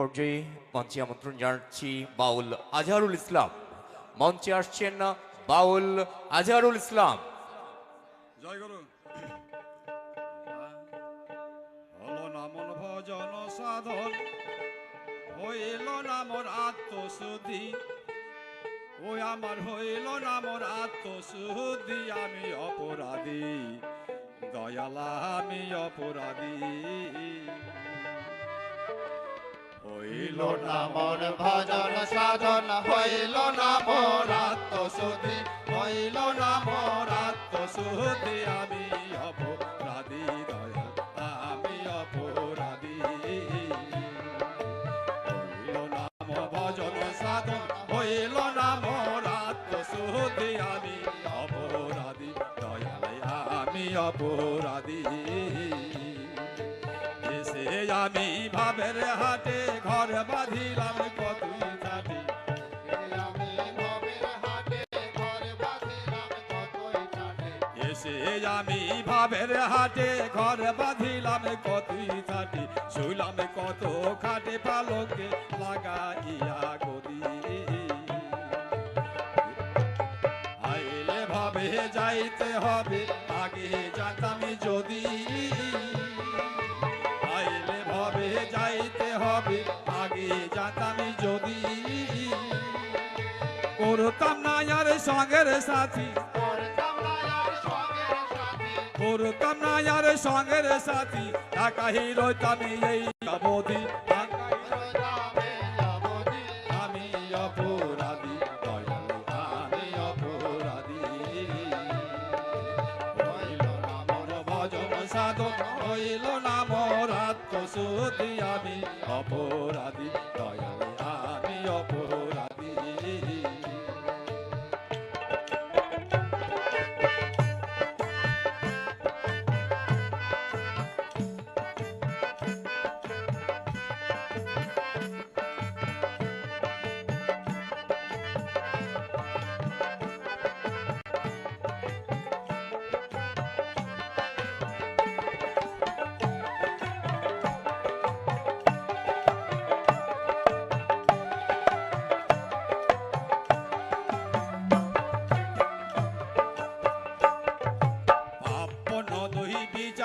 পর্যায়ে মঞ্চে আমন্ত্রণ জানাচ্ছি বাউল আজহারুল ইসলাম। মঞ্চে আসছেন বাউল আজহারুল ইসলাম। জয় গুরু। ভজন সাধন, হইল নামর আত্মশুদ্ধি। ওই আমার হইল আত্মশুদ্ধি, আমি অপরাধী। দয়ালা আমি অপরাধী। হইল না, মন ভজন সাধন হইল না মোর আত্মশুদ্ধি হইল না মোর আত্মশুদ্ধি আমি অপরাধী, দয়া, আমি অপরাধী। হইল নাম ভজন সাধন, হইল না আমি ভাবের হাটে ঘর বাঁধিলাম, কতই কাটে এসে আমি ভাবের হাটে ঘর বাঁধিলাম, কতই থাটি শুইলাম কত খাটে পালকে লাগাইয়া গদি। আইলে ভাবে যাইতে হবে, আগে জানতাম যদি যাইতে আগে জানতাম যদি করতাম না আর সঙ্গের সাথী। করতাম না আর সঙ্গের সাথী। একাই রইতাম এই অবধি আমি অপরাধী আমি অপরাধী। হইল না মন ভজন সাধন হইল আত্মশুদ্ধি আমি অপরাধী দয়ালু আমি অপরাধী।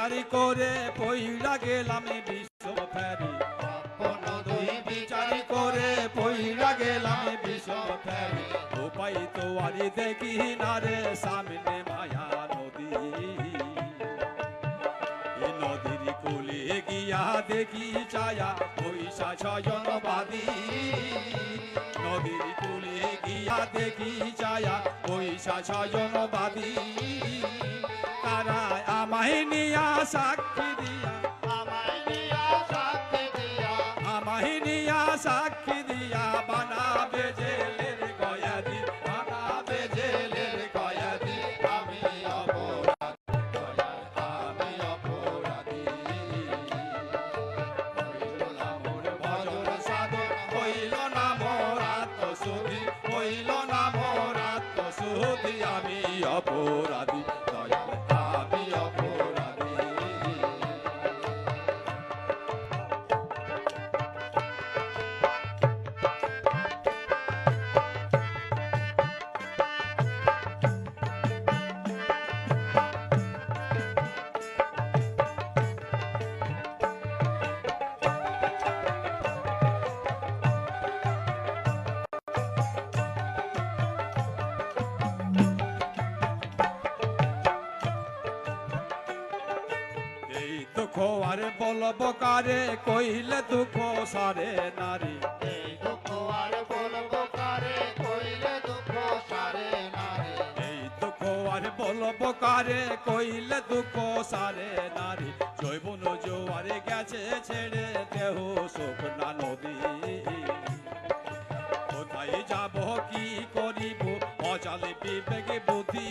বিচারি করে পইলা গেলাম বিশ্ব ফেরি। আপন দুই বিচারি করে পইলা গেলাম বিশ্ব ফেরি। উপায় তো আরি দেখি না রে, সামনে মায়া নদী। নদীর কোলে গিয়া দেখি ছায়া পয়সা ছজন বাদী নদীর কোলে গিয়া দেখি ছায়া পয়সা ছজন বাদী আমায় নিয়া সাক্ষী দিয়া। আমায় নিয়া সাথে দিয়া। আমায় নিয়া সাক্ষী দিয়া বানাবে জেলের কয়াদি বানাবে জেলের কয়াদি আমি অপরাধী আমি অপরাধী। হইল না মোর ভজন সাধন হইল না মোর আত্মশুদ্ধি হইল না মোর আত্মশুদ্ধি। আমি অপরাধী দুঃখ আর বলব কারে? কইলে দুঃখ সারে নারী। এই দুঃখ আর বলব কারে? কইলে দুঃখ সারে নারে। এই দুঃখ আর বলব কারে? কইলে দুঃখ সারে নারী। জৈবন জোয়ারে গেছে ছেড়ে দেহ শুকনা নদী। কোথায় যাব কি করিব? অজালে বিবেকে বুদ্ধি।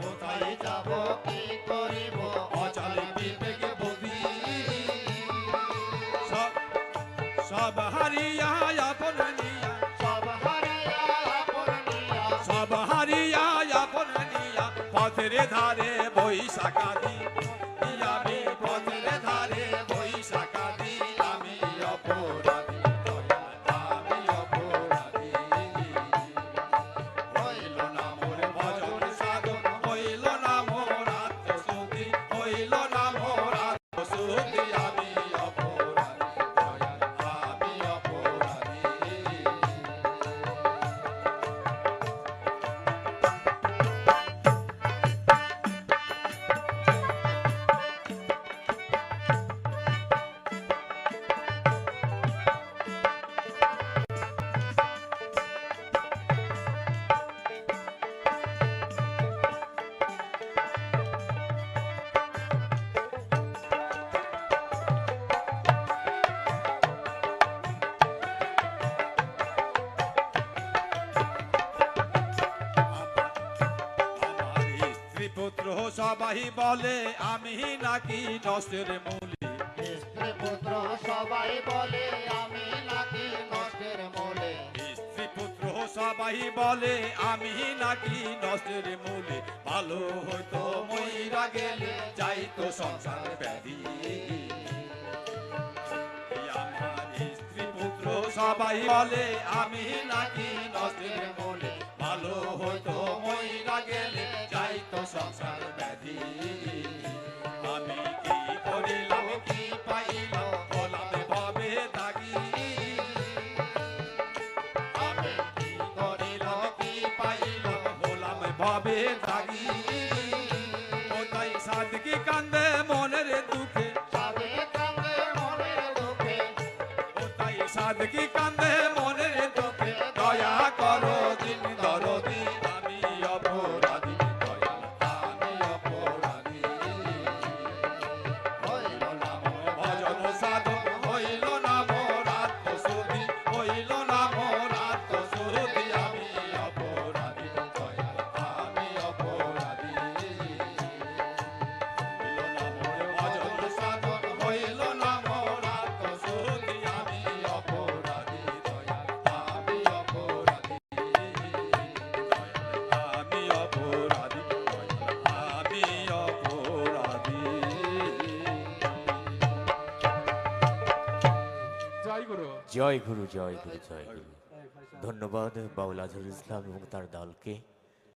কোথায় যাব কি সব হারিয়া আপন নিয়া। সব হারিয়া আপন নিয়া। সব হারিয়া আপন নিয়া। পথের ধারে বৈশাখা দি আমি পথের ধারে বৈশাখা দি আমি অপরা সবাই বলে আমি নাকি নষ্টের মৌলি? স্ত্রী পুত্র সবাই বলে আমি নাকি নষ্টের মৌলি? স্ত্রী পুত্র সবাই বলে আমি নাকি নষ্টের মূলে? ভালো হইতো মইরা গেলে যাইতো সংসার ব্যাধি। আমার স্ত্রী পুত্র সবাই বলে আমি নাকি নষ্টের মূলে? Hey, hey, hey. জয় গুরু জয় গুরু জয় গুরু। ধন্যবাদ বাউল আজহারুল ইসলাম এবং তার দলকে।